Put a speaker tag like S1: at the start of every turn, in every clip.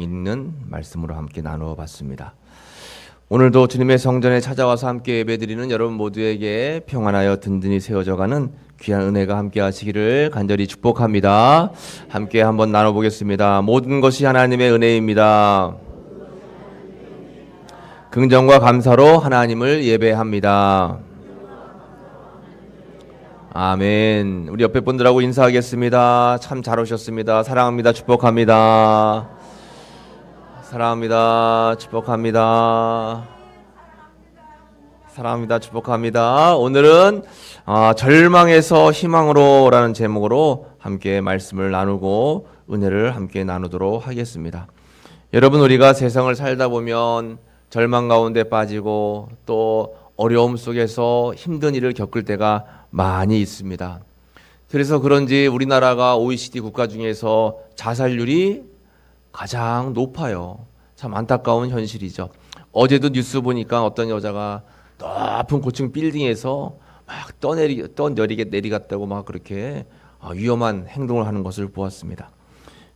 S1: 있는 말씀으로 함께 나누어 봤습니다. 오늘도 주님의 성전에 찾아와서 함께 예배드리는 여러분 모두에게 평안하여 든든히 세워져가는 귀한 은혜가 함께 하시기를 간절히 축복합니다. 함께 한번 나눠보겠습니다. 모든 것이 하나님의 은혜입니다. 긍정과 감사로 하나님을 예배합니다. 아멘. 우리 옆에 분들하고 인사하겠습니다. 참 잘 오셨습니다. 사랑합니다. 축복합니다. 사랑합니다. 축복합니다. 사랑합니다. 축복합니다. 오늘은 아, 절망에서 희망으로라는 제목으로 함께 말씀을 나누고 은혜를 함께 나누도록 하겠습니다. 여러분 우리가 세상을 살다 보면 절망 가운데 빠지고 또 어려움 속에서 힘든 일을 겪을 때가 많이 있습니다. 그래서 그런지 우리나라가 OECD 국가 중에서 자살률이 가장 높아요. 참 안타까운 현실이죠. 어제도 뉴스 보니까 어떤 여자가 높은 고층 빌딩에서 막 떠내리 떠내리게 내리갔다고 막 그렇게 아, 위험한 행동을 하는 것을 보았습니다.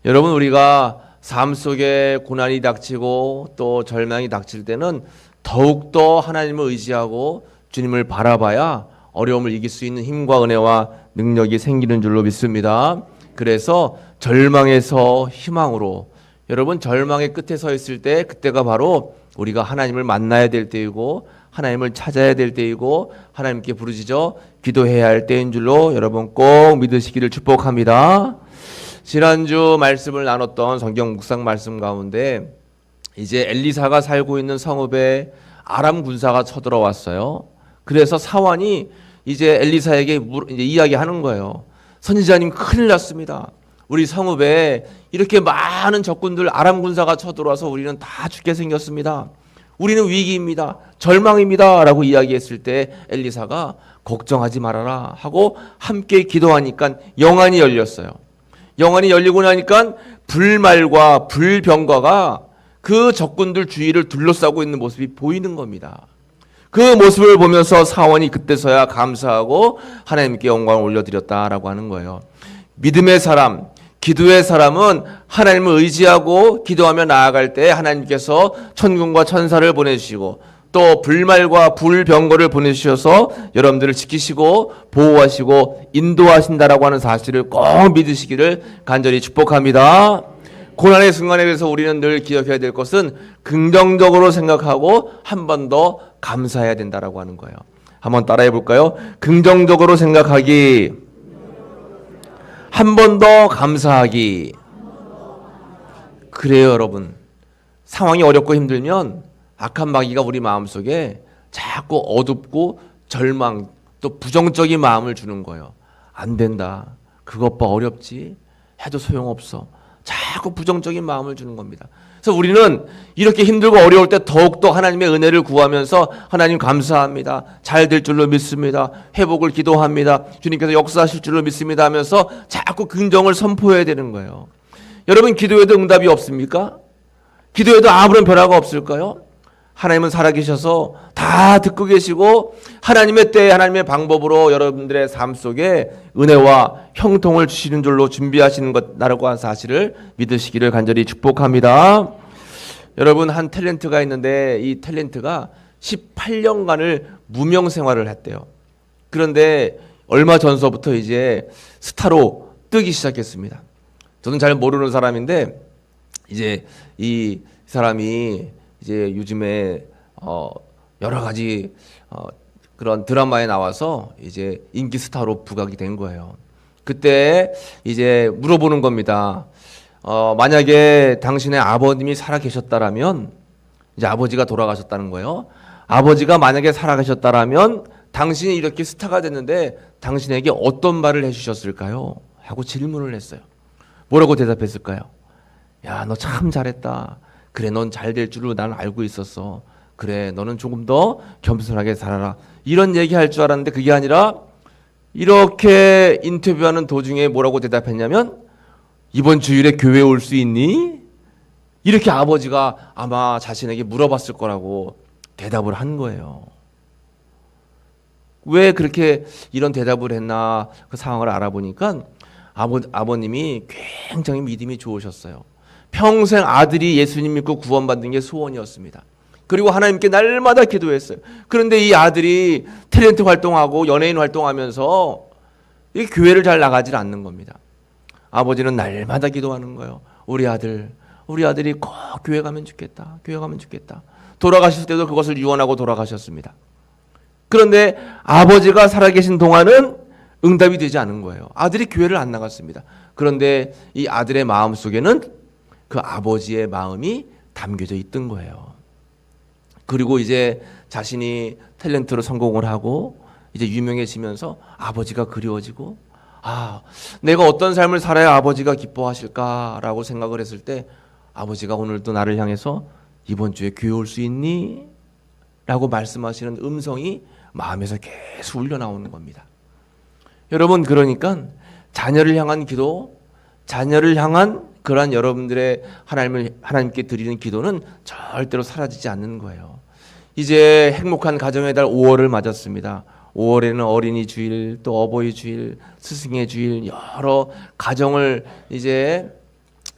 S1: 여러분 우리가 삶 속에 고난이 닥치고 또 절망이 닥칠 때는 더욱 더 하나님을 의지하고 주님을 바라봐야 어려움을 이길 수 있는 힘과 은혜와 능력이 생기는 줄로 믿습니다. 그래서 절망에서 희망으로 여러분 절망의 끝에 서 있을 때 그때가 바로 우리가 하나님을 만나야 될 때이고 하나님을 찾아야 될 때이고 하나님께 부르짖어 기도해야 할 때인 줄로 여러분 꼭 믿으시기를 축복합니다. 지난주 말씀을 나눴던 성경 묵상 말씀 가운데 이제 엘리사가 살고 있는 성읍에 아람 군사가 쳐들어왔어요. 그래서 사환이 이제 엘리사에게 이야기하는 거예요. 선지자님 큰일 났습니다. 우리 성읍에 이렇게 많은 적군들 아람 군사가 쳐들어와서 우리는 다 죽게 생겼습니다. 우리는 위기입니다. 절망입니다 라고 이야기했을 때 엘리사가 걱정하지 말아라 하고 함께 기도하니까 영안이 열렸어요. 영안이 열리고 나니까 불말과 불병과가 그 적군들 주위를 둘러싸고 있는 모습이 보이는 겁니다. 그 모습을 보면서 사원이 그때서야 감사하고 하나님께 영광을 올려드렸다라고 하는 거예요. 믿음의 사람, 기도의 사람은 하나님을 의지하고 기도하며 나아갈 때 하나님께서 천군과 천사를 보내주시고 또 불말과 불병거를 보내주셔서 여러분들을 지키시고 보호하시고 인도하신다라고 하는 사실을 꼭 믿으시기를 간절히 축복합니다. 고난의 순간에 대해서 우리는 늘 기억해야 될 것은 긍정적으로 생각하고 한 번 더 감사해야 된다라고 하는 거예요. 한번 따라해 볼까요? 긍정적으로 생각하기. 한 번 더 감사하기. 그래요, 여러분. 상황이 어렵고 힘들면 악한 마귀가 우리 마음속에 자꾸 어둡고 절망 또 부정적인 마음을 주는 거예요. 안 된다. 그것 봐 어렵지. 해도 소용없어. 자꾸 부정적인 마음을 주는 겁니다. 그래서 우리는 이렇게 힘들고 어려울 때 더욱더 하나님의 은혜를 구하면서 하나님 감사합니다. 잘 될 줄로 믿습니다. 회복을 기도합니다. 주님께서 역사하실 줄로 믿습니다 하면서 자꾸 긍정을 선포해야 되는 거예요. 여러분 기도에도 응답이 없습니까? 기도에도 아무런 변화가 없을까요? 하나님은 살아계셔서 다 듣고 계시고 하나님의 때 하나님의 방법으로 여러분들의 삶 속에 은혜와 형통을 주시는 줄로 준비하시는 것 나라고 한 사실을 믿으시기를 간절히 축복합니다. 여러분 한 탤런트가 있는데 이 탤런트가 18년간을 무명 생활을 했대요. 그런데 얼마 전서부터 이제 스타로 뜨기 시작했습니다. 저는 잘 모르는 사람인데 이제 이 사람이 이제 요즘에 어 여러 가지 어 그런 드라마에 나와서 이제 인기 스타로 부각이 된 거예요. 그때 이제 물어보는 겁니다. 어 만약에 당신의 아버님이 살아 계셨다라면 이제 아버지가 돌아가셨다는 거예요. 아버지가 만약에 살아 계셨다라면 당신이 이렇게 스타가 됐는데 당신에게 어떤 말을 해주셨을까요? 하고 질문을 했어요. 뭐라고 대답했을까요? 야, 너 참 잘했다. 그래, 넌 잘 될 줄로 나는 알고 있었어. 그래, 너는 조금 더 겸손하게 살아라. 이런 얘기 할 줄 알았는데 그게 아니라 이렇게 인터뷰하는 도중에 뭐라고 대답했냐면 이번 주일에 교회 올 수 있니? 이렇게 아버지가 아마 자신에게 물어봤을 거라고 대답을 한 거예요. 왜 그렇게 이런 대답을 했나 그 상황을 알아보니까 아버, 아버님이 굉장히 믿음이 좋으셨어요. 평생 아들이 예수님 믿고 구원받는 게 소원이었습니다. 그리고 하나님께 날마다 기도했어요. 그런데 이 아들이 탤런트 활동하고 연예인 활동하면서 이 교회를 잘 나가질 않는 겁니다. 아버지는 날마다 기도하는 거예요. 우리 아들, 우리 아들이 꼭 교회 가면 좋겠다. 교회 가면 좋겠다. 돌아가실 때도 그것을 유언하고 돌아가셨습니다. 그런데 아버지가 살아계신 동안은 응답이 되지 않은 거예요. 아들이 교회를 안 나갔습니다. 그런데 이 아들의 마음 속에는 그 아버지의 마음이 담겨져 있던 거예요. 그리고 이제 자신이 탤런트로 성공을 하고 이제 유명해지면서 아버지가 그리워지고 아, 내가 어떤 삶을 살아야 아버지가 기뻐하실까라고 생각을 했을 때 아버지가 오늘도 나를 향해서 이번 주에 교회 올 수 있니? 라고 말씀하시는 음성이 마음에서 계속 울려 나오는 겁니다. 여러분, 그러니까 자녀를 향한 기도, 자녀를 향한 그러한 여러분들의 하나님을 하나님께 드리는 기도는 절대로 사라지지 않는 거예요. 이제 행복한 가정의 달 5월을 맞았습니다. 5월에는 어린이 주일, 또 어버이 주일, 스승의 주일 여러 가정을 이제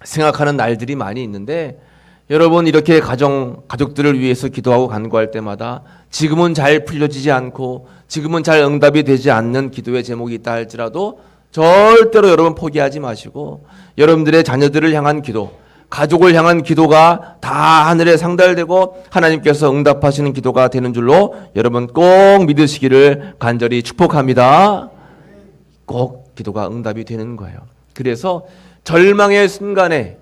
S1: 생각하는 날들이 많이 있는데 여러분 이렇게 가정 가족들을 위해서 기도하고 간구할 때마다 지금은 잘 풀려지지 않고 지금은 잘 응답이 되지 않는 기도의 제목이 있다 할지라도 절대로 여러분 포기하지 마시고 여러분들의 자녀들을 향한 기도, 가족을 향한 기도가 다 하늘에 상달되고 하나님께서 응답하시는 기도가 되는 줄로 여러분 꼭 믿으시기를 간절히 축복합니다. 꼭 기도가 응답이 되는 거예요. 그래서 절망의 순간에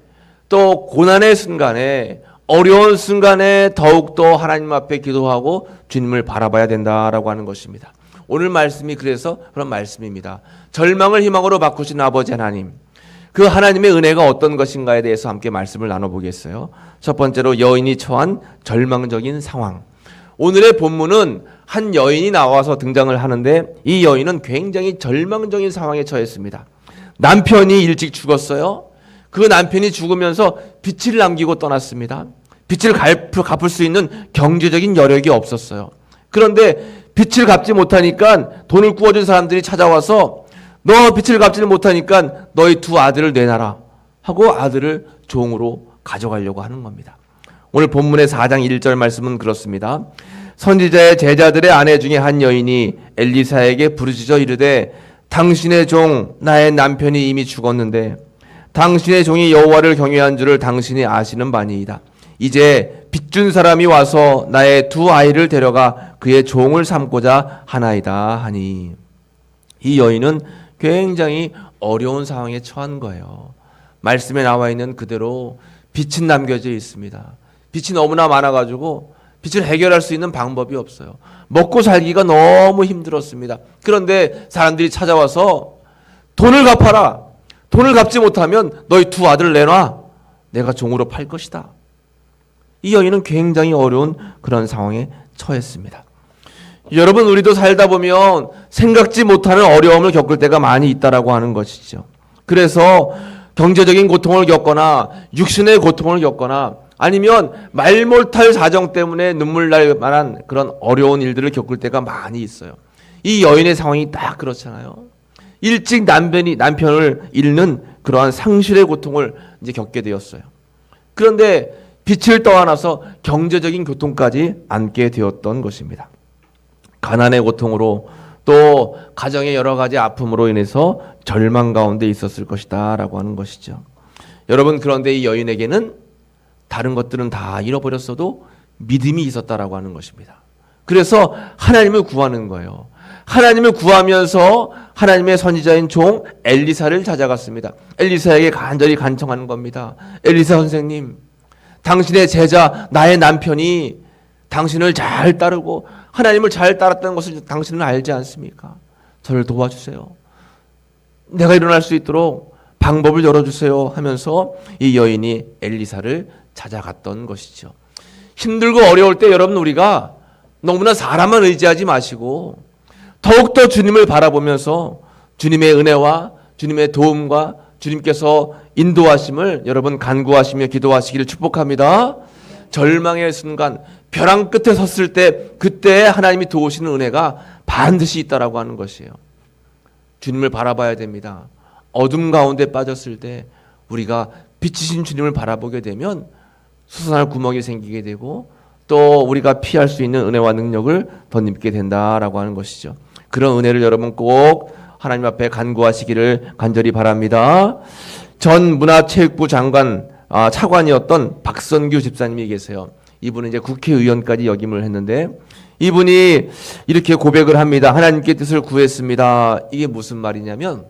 S1: 또 고난의 순간에 어려운 순간에 더욱더 하나님 앞에 기도하고 주님을 바라봐야 된다라고 하는 것입니다. 오늘 말씀이 그래서 그런 말씀입니다. 절망을 희망으로 바꾸신 아버지 하나님. 그 하나님의 은혜가 어떤 것인가에 대해서 함께 말씀을 나눠보겠어요. 첫 번째로 여인이 처한 절망적인 상황. 오늘의 본문은 한 여인이 나와서 등장을 하는데 이 여인은 굉장히 절망적인 상황에 처했습니다. 남편이 일찍 죽었어요. 그 남편이 죽으면서 빚을 남기고 떠났습니다. 빚을 갚을 수 있는 경제적인 여력이 없었어요. 그런데 빚을 갚지 못하니까 돈을 구워준 사람들이 찾아와서 너 빚을 갚지를 못하니까 너희 두 아들을 내놔라 하고 아들을 종으로 가져가려고 하는 겁니다. 오늘 본문의 4장 1절 말씀은 그렇습니다. 선지자의 제자들의 아내 중에 한 여인이 엘리사에게 부르짖어 이르되 당신의 종 나의 남편이 이미 죽었는데 당신의 종이 여호와를 경외한 줄을 당신이 아시는 바니이다. 이제 빚준 사람이 와서 나의 두 아이를 데려가 그의 종을 삼고자 하나이다 하니 이 여인은 굉장히 어려운 상황에 처한 거예요. 말씀에 나와 있는 그대로 빚은 남겨져 있습니다. 빚이 너무나 많아가지고 빚을 해결할 수 있는 방법이 없어요. 먹고 살기가 너무 힘들었습니다. 그런데 사람들이 찾아와서 돈을 갚아라. 돈을 갚지 못하면 너희 두 아들을 내놔. 내가 종으로 팔 것이다. 이 여인은 굉장히 어려운 그런 상황에 처했습니다. 여러분 우리도 살다 보면 생각지 못하는 어려움을 겪을 때가 많이 있다라고 하는 것이죠. 그래서 경제적인 고통을 겪거나 육신의 고통을 겪거나 아니면 말 못할 사정 때문에 눈물 날 만한 그런 어려운 일들을 겪을 때가 많이 있어요. 이 여인의 상황이 딱 그렇잖아요. 일찍 남편이 남편을 잃는 그러한 상실의 고통을 이제 겪게 되었어요. 그런데 빛을 떠안아서 경제적인 고통까지 안게 되었던 것입니다. 가난의 고통으로 또 가정의 여러 가지 아픔으로 인해서 절망 가운데 있었을 것이다 라고 하는 것이죠. 여러분 그런데 이 여인에게는 다른 것들은 다 잃어버렸어도 믿음이 있었다라고 하는 것입니다. 그래서 하나님을 구하는 거예요. 하나님을 구하면서 하나님의 선지자인 종 엘리사를 찾아갔습니다. 엘리사에게 간절히 간청하는 겁니다. 엘리사 선생님, 당신의 제자 나의 남편이 당신을 잘 따르고 하나님을 잘 따랐다는 것을 당신은 알지 않습니까? 저를 도와주세요. 내가 일어날 수 있도록 방법을 열어주세요 하면서 이 여인이 엘리사를 찾아갔던 것이죠. 힘들고 어려울 때 여러분 우리가 너무나 사람만 의지하지 마시고 더욱더 주님을 바라보면서 주님의 은혜와 주님의 도움과 주님께서 인도하심을 여러분 간구하시며 기도하시기를 축복합니다. 절망의 순간 벼랑 끝에 섰을 때 그때 하나님이 도우시는 은혜가 반드시 있다라고 하는 것이에요. 주님을 바라봐야 됩니다. 어둠 가운데 빠졌을 때 우리가 빛이신 주님을 바라보게 되면 수선할 구멍이 생기게 되고 또 우리가 피할 수 있는 은혜와 능력을 덧입게 된다라고 하는 것이죠. 그런 은혜를 여러분 꼭 하나님 앞에 간구하시기를 간절히 바랍니다. 전 문화체육부 장관 아, 차관이었던 박선규 집사님이 계세요. 이분은 이제 국회의원까지 역임을 했는데 이분이 이렇게 고백을 합니다. 하나님께 뜻을 구했습니다. 이게 무슨 말이냐면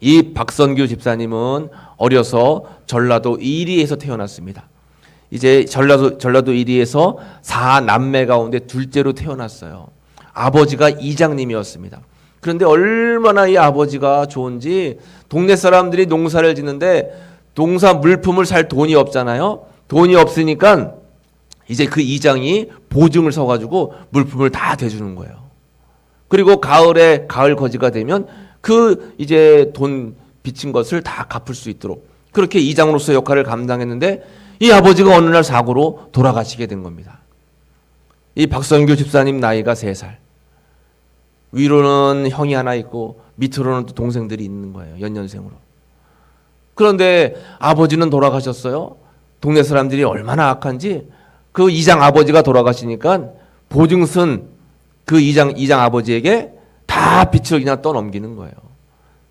S1: 이 박선규 집사님은 어려서 전라도 이리에서 태어났습니다. 이제 전라도 전라도 이리에서 사 남매 가운데 둘째로 태어났어요. 아버지가 이장님이었습니다. 그런데 얼마나 이 아버지가 좋은지 동네 사람들이 농사를 짓는데 농사 물품을 살 돈이 없잖아요. 돈이 없으니까 이제 그 이장이 보증을 서가지고 물품을 다 대주는 거예요. 그리고 가을에 가을 거지가 되면 그 이제 돈 빚진 것을 다 갚을 수 있도록 그렇게 이장으로서 역할을 감당했는데 이 아버지가 어느 날 사고로 돌아가시게 된 겁니다. 이 박성규 집사님 나이가 3살. 위로는 형이 하나 있고 밑으로는 또 동생들이 있는 거예요. 연년생으로. 그런데 아버지는 돌아가셨어요. 동네 사람들이 얼마나 악한지 그 이장 아버지가 돌아가시니까 보증선 그 이장 이장 아버지에게 다 빚을 그냥 떠넘기는 거예요.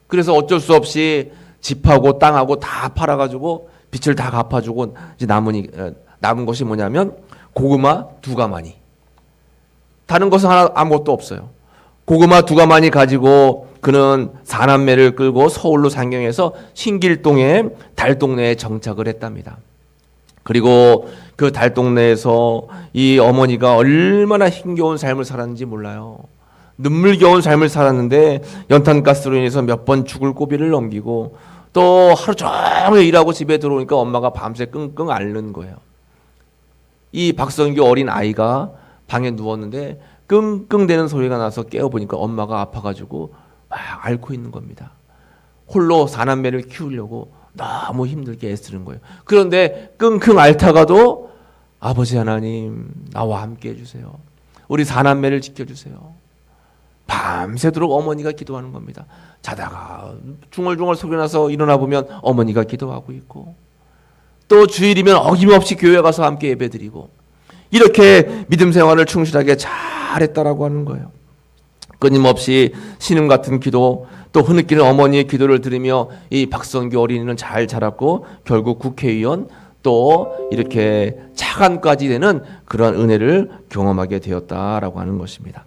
S1: 그래서 어쩔 수 없이 집하고 땅하고 다 팔아가지고 빚을 다 갚아주고 이제 남은 남은 것이 뭐냐면 고구마 두 가마니. 다른 것은 하나 아무것도 없어요. 고구마 두 가마니 가지고 그는 사남매를 끌고 서울로 상경해서 신길동에 달동네에 정착을 했답니다. 그리고 그 달 동네에서 이 어머니가 얼마나 힘겨운 삶을 살았는지 몰라요. 눈물겨운 삶을 살았는데 연탄가스로 인해서 몇 번 죽을 고비를 넘기고 또 하루 종일 일하고 집에 들어오니까 엄마가 밤새 끙끙 앓는 거예요. 이 박성규 어린 아이가 방에 누웠는데 끙끙대는 소리가 나서 깨어보니까 엄마가 아파가지고 막 앓고 있는 겁니다. 홀로 사남매를 키우려고 너무 힘들게 애쓰는 거예요. 그런데 끙끙 앓다가도 아버지 하나님 나와 함께 해주세요. 우리 사남매를 지켜주세요. 밤새도록 어머니가 기도하는 겁니다. 자다가 중얼중얼 소리 나서 일어나 보면 어머니가 기도하고 있고 또 주일이면 어김없이 교회 가서 함께 예배드리고 이렇게 믿음 생활을 충실하게 잘했다라고 하는 거예요. 끊임없이 신음 같은 기도 또 흐느끼는 어머니의 기도를 들으며 이 박성규 어린이는 잘 자랐고 결국 국회의원 또 이렇게 차관까지 되는 그런 은혜를 경험하게 되었다라고 하는 것입니다.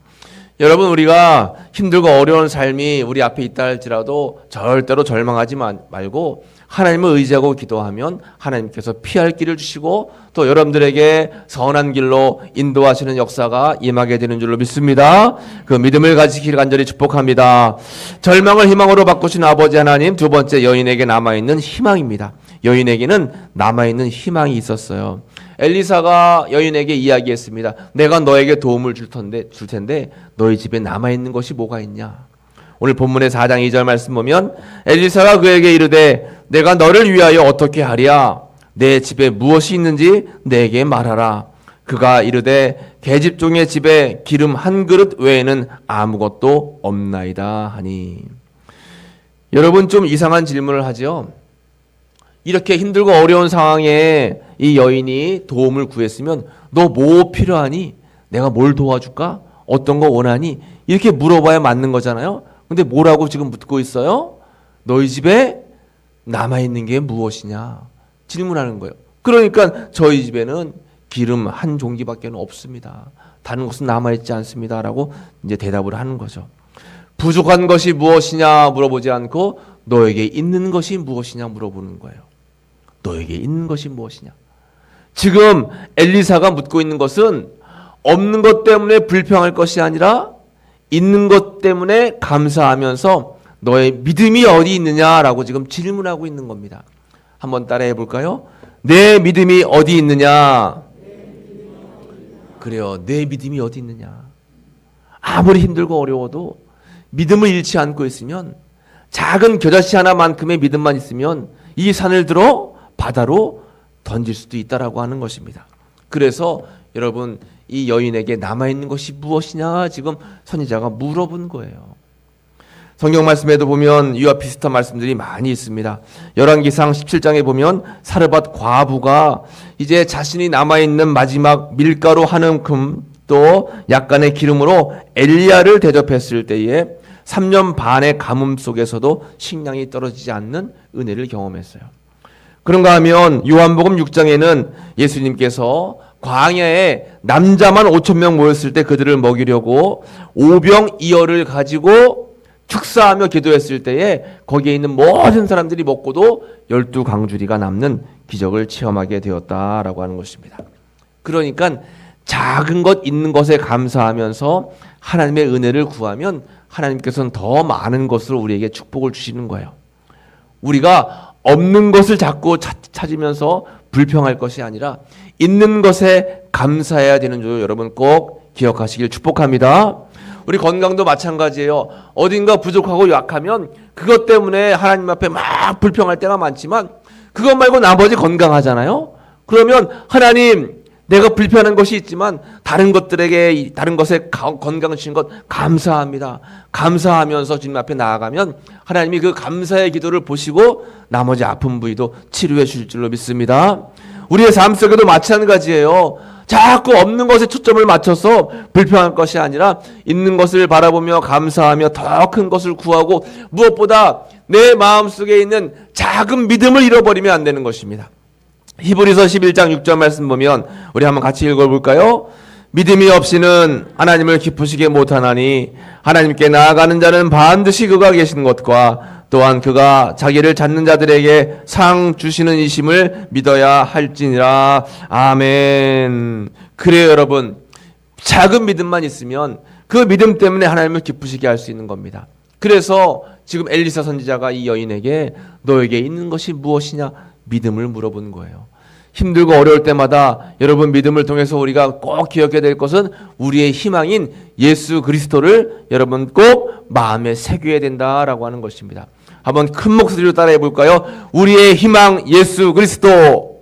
S1: 여러분 우리가 힘들고 어려운 삶이 우리 앞에 있다 할지라도 절대로 절망하지 말고 하나님을 의지하고 기도하면 하나님께서 피할 길을 주시고 또 여러분들에게 선한 길로 인도하시는 역사가 임하게 되는 줄로 믿습니다. 그 믿음을 가지기를 간절히 축복합니다. 절망을 희망으로 바꾸신 아버지 하나님 두 번째 여인에게 남아있는 희망입니다. 여인에게는 남아있는 희망이 있었어요. 엘리사가 여인에게 이야기했습니다. 내가 너에게 도움을 줄 텐데, 줄 텐데 너희 집에 남아 있는 것이 뭐가 있냐? 오늘 본문의 4장 2절 말씀 보면 엘리사가 그에게 이르되 내가 너를 위하여 어떻게 하랴? 내 집에 무엇이 있는지 내게 말하라. 그가 이르되 계집종의 집에 기름 한 그릇 외에는 아무것도 없나이다 하니. 여러분 좀 이상한 질문을 하죠. 이렇게 힘들고 어려운 상황에 이 여인이 도움을 구했으면 너 뭐 필요하니? 내가 뭘 도와줄까? 어떤 거 원하니? 이렇게 물어봐야 맞는 거잖아요. 근데 뭐라고 지금 묻고 있어요? 너희 집에 남아있는 게 무엇이냐? 질문하는 거예요. 그러니까 저희 집에는 기름 한 종기밖에 없습니다. 다른 것은 남아있지 않습니다. 라고 이제 대답을 하는 거죠. 부족한 것이 무엇이냐 물어보지 않고 너에게 있는 것이 무엇이냐 물어보는 거예요. 너에게 있는 것이 무엇이냐? 지금 엘리사가 묻고 있는 것은 없는 것 때문에 불평할 것이 아니라 있는 것 때문에 감사하면서 너의 믿음이 어디 있느냐라고 지금 질문하고 있는 겁니다. 한번 따라해 볼까요? 내 믿음이 어디 있느냐? 그래요. 내 믿음이 어디 있느냐? 아무리 힘들고 어려워도 믿음을 잃지 않고 있으면 작은 겨자씨 하나만큼의 믿음만 있으면 이 산을 들어 바다로 던질 수도 있다라고 하는 것입니다. 그래서 여러분 이 여인에게 남아 있는 것이 무엇이냐 지금 선지자가 물어본 거예요. 성경 말씀에도 보면 이와 비슷한 말씀들이 많이 있습니다. 열왕기상 17장에 보면 사르밧 과부가 이제 자신이 남아 있는 마지막 밀가루 한 움큼 또 약간의 기름으로 엘리야를 대접했을 때에 3년 반의 가뭄 속에서도 식량이 떨어지지 않는 은혜를 경험했어요. 그런가 하면 요한복음 6장에는 예수님께서 광야에 남자만 5천 명 모였을 때 그들을 먹이려고 오병 이어를 가지고 축사하며 기도했을 때에 거기에 있는 모든 사람들이 먹고도 열두 강주리가 남는 기적을 체험하게 되었다라고 하는 것입니다. 그러니까 작은 것 있는 것에 감사하면서 하나님의 은혜를 구하면 하나님께서는 더 많은 것으로 우리에게 축복을 주시는 거예요. 우리가 없는 것을 자꾸 찾으면서 불평할 것이 아니라 있는 것에 감사해야 되는 줄 여러분 꼭 기억하시길 축복합니다. 우리 건강도 마찬가지예요. 어딘가 부족하고 약하면 그것 때문에 하나님 앞에 막 불평할 때가 많지만 그것 말고 나머지 건강하잖아요. 그러면 하나님 내가 불편한 것이 있지만 다른 것들에게 다른 것에 건강을 주신 것 감사합니다. 감사하면서 주님 앞에 나아가면 하나님이 그 감사의 기도를 보시고 나머지 아픈 부위도 치료해 주실 줄로 믿습니다. 우리의 삶 속에도 마찬가지예요. 자꾸 없는 것에 초점을 맞춰서 불평할 것이 아니라 있는 것을 바라보며 감사하며 더 큰 것을 구하고 무엇보다 내 마음속에 있는 작은 믿음을 잃어버리면 안 되는 것입니다. 히브리서 11장 6절 말씀 보면 우리 한번 같이 읽어볼까요? 믿음이 없이는 하나님을 기쁘시게 못하나니 하나님께 나아가는 자는 반드시 그가 계신 것과 또한 그가 자기를 찾는 자들에게 상 주시는 이심을 믿어야 할지니라. 아멘. 그래요 여러분. 작은 믿음만 있으면 그 믿음 때문에 하나님을 기쁘시게 할 수 있는 겁니다. 그래서 지금 엘리사 선지자가 이 여인에게 너에게 있는 것이 무엇이냐? 믿음을 물어본 거예요. 힘들고 어려울 때마다 여러분 믿음을 통해서 우리가 꼭 기억해야 될 것은 우리의 희망인 예수 그리스도를 여러분 꼭 마음에 새겨야 된다라고 하는 것입니다. 한번 큰 목소리로 따라해 볼까요? 우리의 희망 예수 그리스도.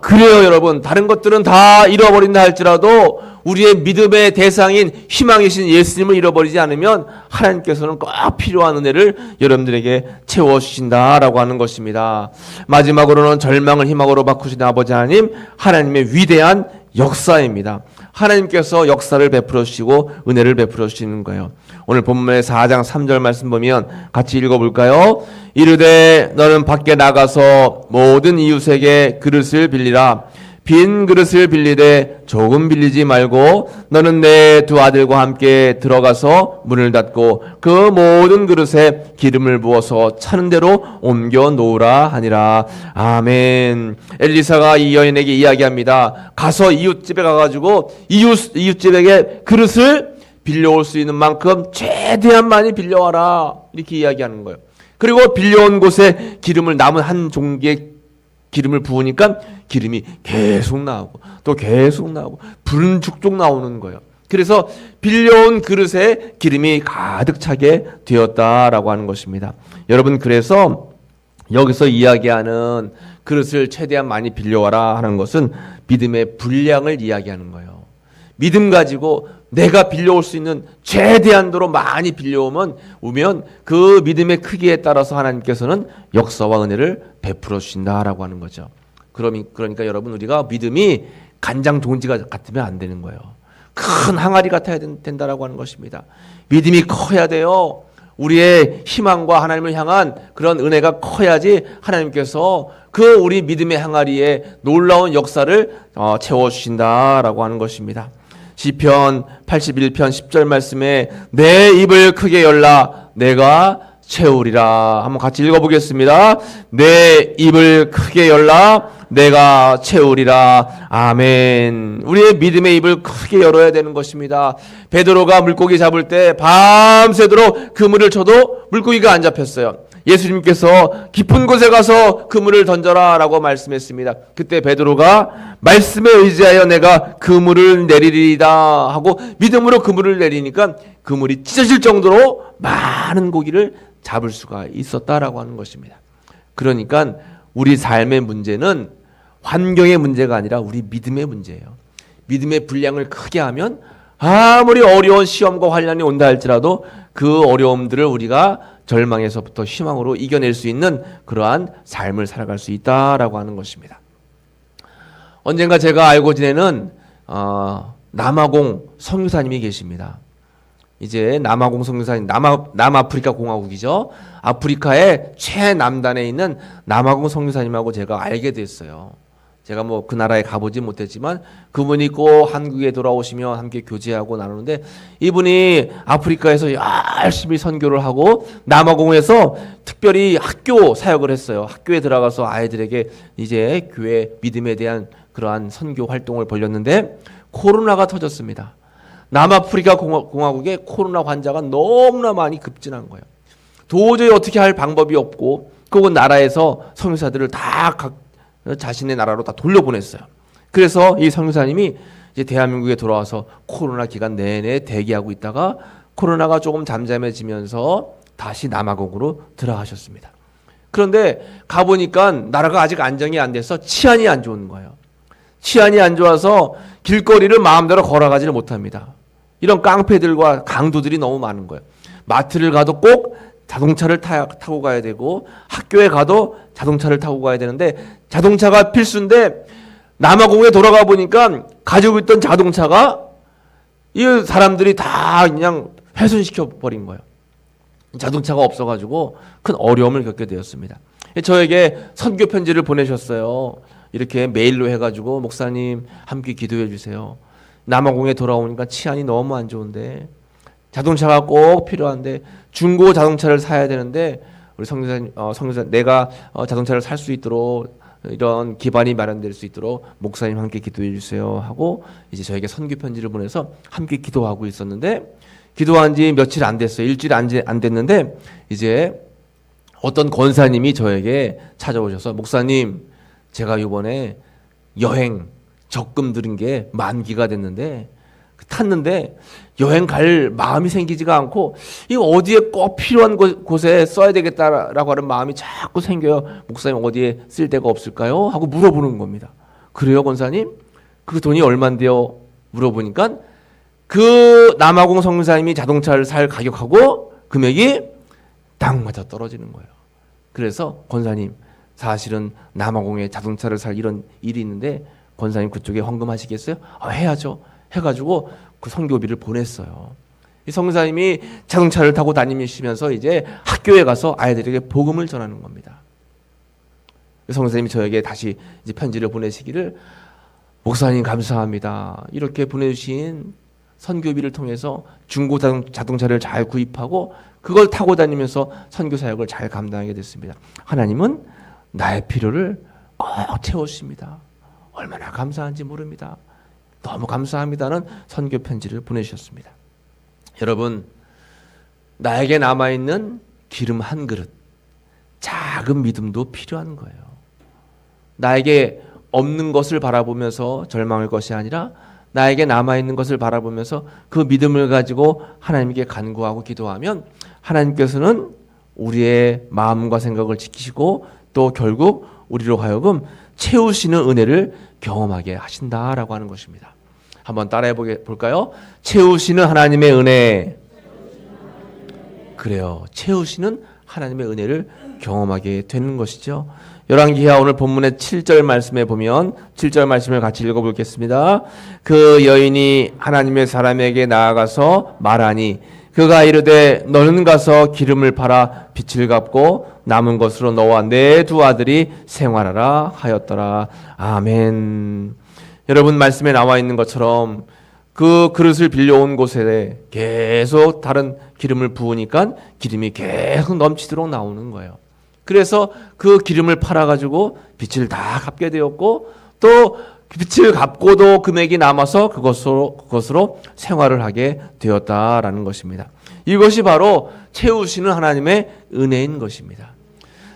S1: 그래요, 여러분. 다른 것들은 다 잃어버린다 할지라도 우리의 믿음의 대상인 희망이신 예수님을 잃어버리지 않으면 하나님께서는 꼭 필요한 은혜를 여러분들에게 채워주신다라고 하는 것입니다. 마지막으로는 절망을 희망으로 바꾸신 아버지 하나님, 하나님의 위대한 역사입니다. 하나님께서 역사를 베풀어 주시고 은혜를 베풀어 주시는 거예요. 오늘 본문의 4장 3절 말씀 보면 같이 읽어 볼까요? 이르되 너는 밖에 나가서 모든 이웃에게 그릇을 빌리라. 빈 그릇을 빌리되 조금 빌리지 말고 너는 내 두 아들과 함께 들어가서 문을 닫고 그 모든 그릇에 기름을 부어서 차는 대로 옮겨 놓으라 하니라. 아멘. 엘리사가 이 여인에게 이야기합니다. 가서 이웃집에 가가지고 이웃, 이웃집에게 그릇을 빌려올 수 있는 만큼 최대한 많이 빌려와라. 이렇게 이야기하는 거예요. 그리고 빌려온 곳에 기름을 남은 한 종기의 기름을 부으니까 기름이 계속 나오고 또 계속 나오고 불은 쭉쭉 나오는 거예요. 그래서 빌려온 그릇에 기름이 가득 차게 되었다라고 하는 것입니다. 여러분 그래서 여기서 이야기하는 그릇을 최대한 많이 빌려와라 하는 것은 믿음의 분량을 이야기하는 거예요. 믿음 가지고 내가 빌려올 수 있는 최대한 도로 많이 빌려오면 오면 그 믿음의 크기에 따라서 하나님께서는 역사와 은혜를 베풀어 주신다라고 하는 거죠. 그럼 그러니까 여러분 우리가 믿음이 간장 동지가 같으면 안 되는 거예요. 큰 항아리 같아야 된다라고 하는 것입니다. 믿음이 커야 돼요. 우리의 희망과 하나님을 향한 그런 은혜가 커야지 하나님께서 그 우리 믿음의 항아리에 놀라운 역사를 어, 채워 주신다라고 하는 것입니다. 시편 81편 10절 말씀에 내 입을 크게 열라 내가 채우리라. 한번 같이 읽어보겠습니다. 내 입을 크게 열라 내가 채우리라. 아멘. 우리의 믿음의 입을 크게 열어야 되는 것입니다. 베드로가 물고기 잡을 때 밤새도록 그물을 쳐도 물고기가 안 잡혔어요. 예수님께서 깊은 곳에 가서 그물을 던져라라고 말씀했습니다. 그때 베드로가 말씀에 의지하여 내가 그물을 내리리다 하고 믿음으로 그물을 내리니까 그물이 찢어질 정도로 많은 고기를 잡을 수가 있었다라고 하는 것입니다. 그러니까 우리 삶의 문제는 환경의 문제가 아니라 우리 믿음의 문제예요. 믿음의 분량을 크게 하면 아무리 어려운 시험과 환란이 온다 할지라도 그 어려움들을 우리가 절망에서부터 희망으로 이겨낼 수 있는 그러한 삶을 살아갈 수 있다라고 하는 것입니다. 언젠가 제가 알고 지내는 어, 남아공 성유사님이 계십니다. 이제 남아공 성유사님 남아 남아프리카 공화국이죠. 아프리카의 최남단에 있는 남아공 성유사님하고 제가 알게 됐어요. 제가 뭐 그 나라에 가보지 못했지만 그분이 꼭 한국에 돌아오시면 함께 교제하고 나누는데 이분이 아프리카에서 열심히 선교를 하고 남아공에서 특별히 학교 사역을 했어요. 학교에 들어가서 아이들에게 이제 교회 믿음에 대한 그러한 선교 활동을 벌였는데 코로나가 터졌습니다. 남아프리카 공화국에 코로나 환자가 너무나 많이 급진한 거예요. 도저히 어떻게 할 방법이 없고 그건 나라에서 성교사들을 다 각 자신의 나라로 다 돌려보냈어요. 그래서 이 성교사님이 이제 대한민국에 돌아와서 코로나 기간 내내 대기하고 있다가 코로나가 조금 잠잠해지면서 다시 남아공으로 들어가셨습니다. 그런데 가보니까 나라가 아직 안정이 안 돼서 치안이 안 좋은 거예요. 치안이 안 좋아서 길거리를 마음대로 걸어가지를 못합니다. 이런 깡패들과 강도들이 너무 많은 거예요. 마트를 가도 꼭 자동차를 타, 타고 가야 되고 학교에 가도 자동차를 타고 가야 되는데 자동차가 필수인데 남아공에 돌아가 보니까 가지고 있던 자동차가 이 사람들이 다 그냥 훼손시켜 버린 거예요. 자동차가 없어가지고 큰 어려움을 겪게 되었습니다. 저에게 선교 편지를 보내셨어요. 이렇게 메일로 해가지고 목사님 함께 기도해 주세요. 남아공에 돌아오니까 치안이 너무 안 좋은데 자동차가 꼭 필요한데 중고 자동차를 사야 되는데 우리 성교사 어, 성교사 내가 어, 자동차를 살 수 있도록 이런 기반이 마련될 수 있도록 목사님 함께 기도해 주세요 하고 이제 저에게 선교 편지를 보내서 함께 기도하고 있었는데 기도한 지 며칠 안 됐어요. 일주일 안, 안 됐는데 이제 어떤 권사님이 저에게 찾아오셔서 목사님 제가 이번에 여행 적금 들인 게 만기가 됐는데 탔는데 여행 갈 마음이 생기지가 않고 이 어디에 꼭 필요한 곳 에 써야 되겠다라고 하는 마음이 자꾸 생겨요. 목사님 어디에 쓸 데가 없을까요? 하고 물어보는 겁니다. 그래요, 권사님? 그 돈이 얼만데요? 물어보니까 그 남아공 성사님이 자동차를 살 가격하고 금액이 딱 맞아 떨어지는 거예요. 그래서 권사님 사실은 남아공에 자동차를 살 이런 일이 있는데 권사님 그쪽에 헌금하시겠어요? 아, 해야죠. 해가지고 그 선교비를 보냈어요. 이 성사님이 자동차를 타고 다니시면서 이제 학교에 가서 아이들에게 복음을 전하는 겁니다. 성사님이 저에게 다시 이제 편지를 보내시기를 목사님 감사합니다. 이렇게 보내주신 선교비를 통해서 중고 자동차를 잘 구입하고 그걸 타고 다니면서 선교 사역을 잘 감당하게 됐습니다. 하나님은 나의 필요를 꼭 채우십니다. 얼마나 감사한지 모릅니다. 너무 감사합니다는 선교 편지를 보내주셨습니다. 여러분, 나에게 남아있는 기름 한 그릇, 작은 믿음도 필요한 거예요. 나에게 없는 것을 바라보면서 절망할 것이 아니라 나에게 남아있는 것을 바라보면서 그 믿음을 가지고 하나님께 간구하고 기도하면 하나님께서는 우리의 마음과 생각을 지키시고 또 결국 우리로 하여금 채우시는 은혜를 경험하게 하신다라고 하는 것입니다. 한번 따라해 볼까요? 채우시는 하나님의 은혜. 그래요. 채우시는 하나님의 은혜를 경험하게 되는 것이죠. 열왕기하 오늘 본문의 7절 말씀에 보면 7절 말씀을 같이 읽어 보겠습니다. 그 여인이 하나님의 사람에게 나아가서 말하니 그가 이르되 너는 가서 기름을 팔아 빛을 갚고 남은 것으로 너와 내 두 아들이 생활하라 하였더라. 아멘. 여러분 말씀에 나와 있는 것처럼 그 그릇을 빌려온 곳에 계속 다른 기름을 부으니까 기름이 계속 넘치도록 나오는 거예요. 그래서 그 기름을 팔아가지고 빛을 다 갚게 되었고 또 빛을 갚고도 금액이 남아서 그것으로, 그것으로 생활을 하게 되었다라는 것입니다. 이것이 바로 채우시는 하나님의 은혜인 것입니다.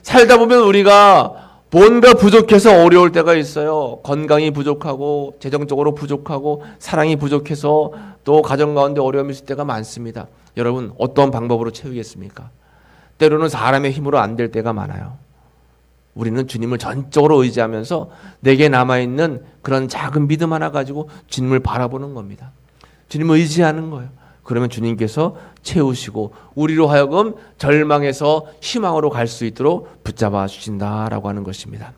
S1: 살다 보면 우리가 뭔가 부족해서 어려울 때가 있어요. 건강이 부족하고 재정적으로 부족하고 사랑이 부족해서 또 가정 가운데 어려움이 있을 때가 많습니다. 여러분 어떤 방법으로 채우겠습니까? 때로는 사람의 힘으로 안 될 때가 많아요. 우리는 주님을 전적으로 의지하면서 내게 남아 있는 그런 작은 믿음 하나 가지고 주님을 바라보는 겁니다. 주님을 의지하는 거예요. 그러면 주님께서 채우시고 우리로 하여금 절망에서 희망으로 갈 수 있도록 붙잡아 주신다라고 하는 것입니다.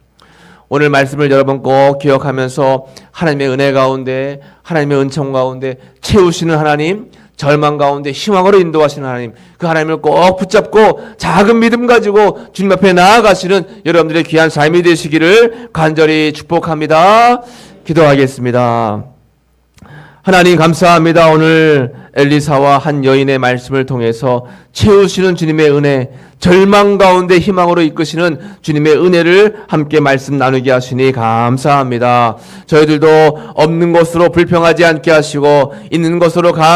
S1: 오늘 말씀을 여러분 꼭 기억하면서 하나님의 은혜 가운데 하나님의 은총 가운데 채우시는 하나님 절망 가운데 희망으로 인도하시는 하나님 그 하나님을 꼭 붙잡고 작은 믿음 가지고 주님 앞에 나아가시는 여러분들의 귀한 삶이 되시기를 간절히 축복합니다. 기도하겠습니다. 하나님 감사합니다. 오늘 엘리사와 한 여인의 말씀을 통해서 채우시는 주님의 은혜, 절망 가운데 희망으로 이끄시는 주님의 은혜를 함께 말씀 나누게 하시니 감사합니다. 저희들도 없는 것으로 불평하지 않게 하시고 있는 것으로 감